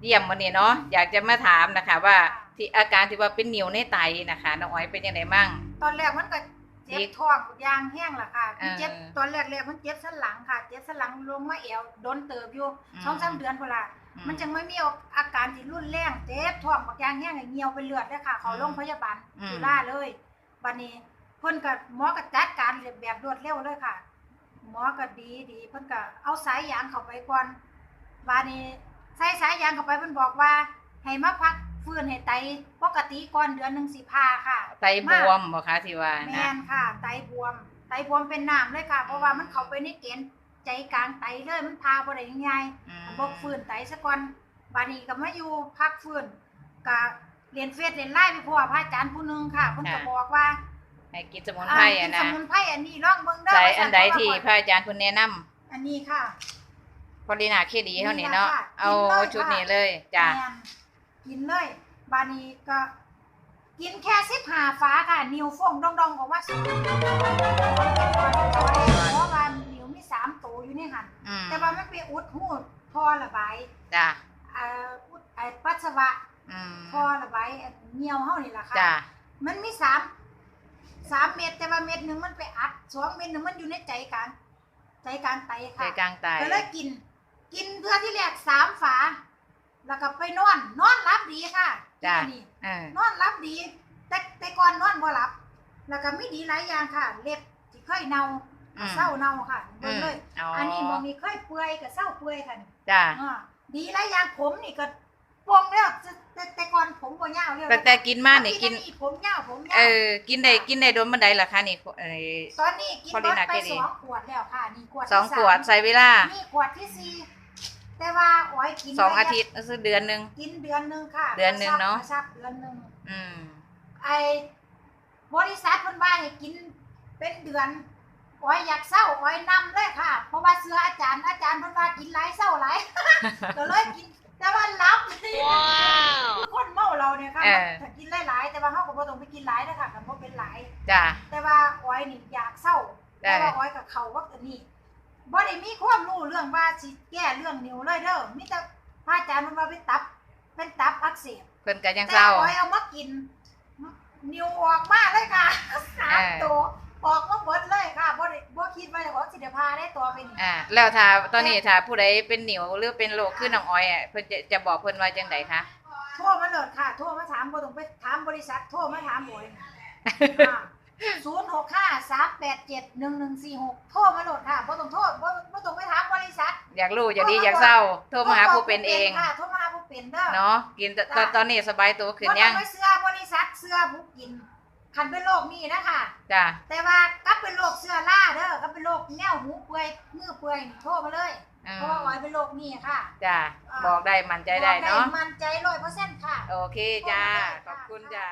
พี่มาเยี่ยมวันนี้เนาะอยากจะมาถามนะคะ ว่าที่อาการที่ว่าเป็นนิ่วในไตนะคะน้องอ้อยเป็นยังไงมั่ง ตอนแรกมันก็เจ็อีบกท้องยางแห้งล่ะค่ะเออเจ็บตอนแรกๆมันเจ็บสันหลังค่ะ เจ็บสันหลังลงมาเอวโดนเติบอยู่อืม สองสามเดือนพุ่นละอื มันจังไม่มีอาการที่รุนแรงเจ็บท้องบักยางแห้งให้เหี่ยวเป็นเลือดเลยค่ะเขาโรงพยาบาลอืม จุฬาเลยบัดนี้เพิ่นก็หมอก็จัดการแบบรวดเร็วเลยค่ะ หมอก็ดีดีเพิ่นก็เอาสายยางเข้าไปก่อนบัดนี้ ใส่สายยางเข้าไปเพิ่นบอกว่า ให้มาพักฟื้นให้ไตปกติก่อนเดือนหนึงสิพาค่ะไตบวมบ่คะที่ว่าแมนะนค่ะ ไตบวม ไตบวมเป็นน้ำเลยค่ะ เพราะว่ามันเข้าไปในเกณฑ์ใจกลางไตเลยมันพาบ่ได้ง่ายอืมๆบ่ฟื้นไตซะก่อนบาดนี้ก็มาอยู่พักฟื้นก็เรียนเฟซเรียนไล่ไปพ่อพระอาจารย์ผู้หนึงค่ะเพิ่นก็บอกว่าให้กินสมุนไพรกิอะนนะสมุนไพรอันนี้ลองเบิ่งเด้อใส่ว่าอันใดเพราะที่ว่าพระอาจารย์คุณแนะนำอันนี้ค่ะ พอลีนาเคดีเท่านี้เนาะนี่ล่ะค่ะเอากินเลยชุดค่ะนี้เลยจ้ะแม่นกินเลย บาดนี้ก็ กินแค่15ฟ้าค่ะ นิ้วฟงดองๆออกมาสุดเพราะว่านิ้วมีสามตัวอยู่ในหันอืมแต่ว่ามันไปอุดหูท่อระบายจ้ะเอ่ออุดไอ้ปัสสาวะอืมท่อระบายไอ้เหนียวเฮานี่ล่ะค่ะจ้ะมันมีสามสามเม็ดแต่ว่าเม็ดหนึงมันไปอัดสองเม็ดหนึงมันอยู่ในใจกลางใจกลางไตใจค่ะกลางไตก็เลยกิน กินเพื่อที่แรกสามฝา แล้วก็ไปนอน นอนรับดีค่ะจ้ะ นี่เออนอนรับดี แต่แต่ก่อนนอนบ่หลับ แล้วก็มีดีหลายอย่างค่ะ เล็บที่เคยเน่าก็เศร้าเน่าค่ะเบิ่งเลยอ๋ออัอันนี้บ่มีเคยเปื่อยก็เศร้าเปื่อยค่ะนี่จ้ะอ่าดีหลายอย่างผมนี่ก็ปวงแล้วแต่แต่แต่ก่อนผมบ่ยาวแล้วแต่แต่กินมาเนี่ยกินอัผมยาวผมยาว เออ กินได้กินได้โดนบันไดล่ะคะนี่เออตอนนี้กินพอดีเบิดนะไปแค่นี้ สองขวดแล้วค่ะนี่ขวดสองที่าขวดใส่เวลา นี่ขวดที่สี่ แต่ว่าอ้อยกินสองไปอาทิตย์ก็คือเดือนหนึ่ง กินเดือนหนึงค่ะเดือนหนึ่งเนอะกรชับเดือนหนึงอืมไอ้บริษัทเพิ่นว่าให้กินเป็นเดือนอ้อยอยากเศร้าอ้อยนำเลยค่ะ เพราะว่าเสื้ออาจารย์อาจารย์เพิ่นว่ากินหลายเศร้าหลายก็เลยกินแต่ว่ารับว้าวคนเมาเราเนี่ยค่ะเออถ้ากินหลายๆแต่ว่าเฮาก็บ่ต้องไปกินหลายนะคะคันบ่เป็นหลายจ้ะแต่ว่าอ้อยนี่อยากเศร้าได้แต่ว่าอ้อยกับเขาว่าอันนี้ บ่ได้มีความรู้เรื่องว่าสิแก้เรื่องนิ้วเลยเด้อมีแต่พระอาจารย์มันว่าเป็นตับ เป็นตับอักเสบเพิ่นก็ยังแต่เศร้าอ้อยเอามากิน นิ้วออกมาเลยค่ะสามเออตัวออกมาหมดเลยค่ะบ่ได้บ่คิดว่าจะของสิได้พาได้ตัวไปนี่อ่าแล้วถ้าตอนนี้ถ้าผู้ใดเป็นหนิวหรือเป็นโรคขึ้นน้องอ้อยอะเพิ่นจะจะบอกเพิ่นว่าจังไดคะ โทรมาโหลดค่ะ โทรมาถามบ่ต้องไปถามบริษัท โทรมาถามบ่อยศูนย์หกห้าสาม แปดเจ็ดหนึ่งหนึ่งสี่หกโทรมาโหลดค่ะบ่ต้องโทรบ่บ่ต้องไปถามบริษัทอยากรู้อยากดีอยากเศร้าโทรมาหาผู้เป็นเองค่ะโทรมาหาผู้เป็นเด้อเนาะกินตตอนตอนนี้สบายตัวขึ้นบ่ยัต้องงไปเสื้อบริษัทเสื้อผู้กินคันเป็นโรคนี้นะคะจ้ะแต่ว่ากลับเป็นโรคเสื้อล่าเด้อก็เป็นโรคแนวหูเปื่อยมือเปื่อยนี่โทรมาเลยอืมเพราะว่าออยเป็นโรคนี้ค่ะจ้ะบอกได้มั่นใจได้เนาะบอกมันใจร้อยเปอร์เซ็นต์ค่ะ โอเคจ้าขอบคุณจ้า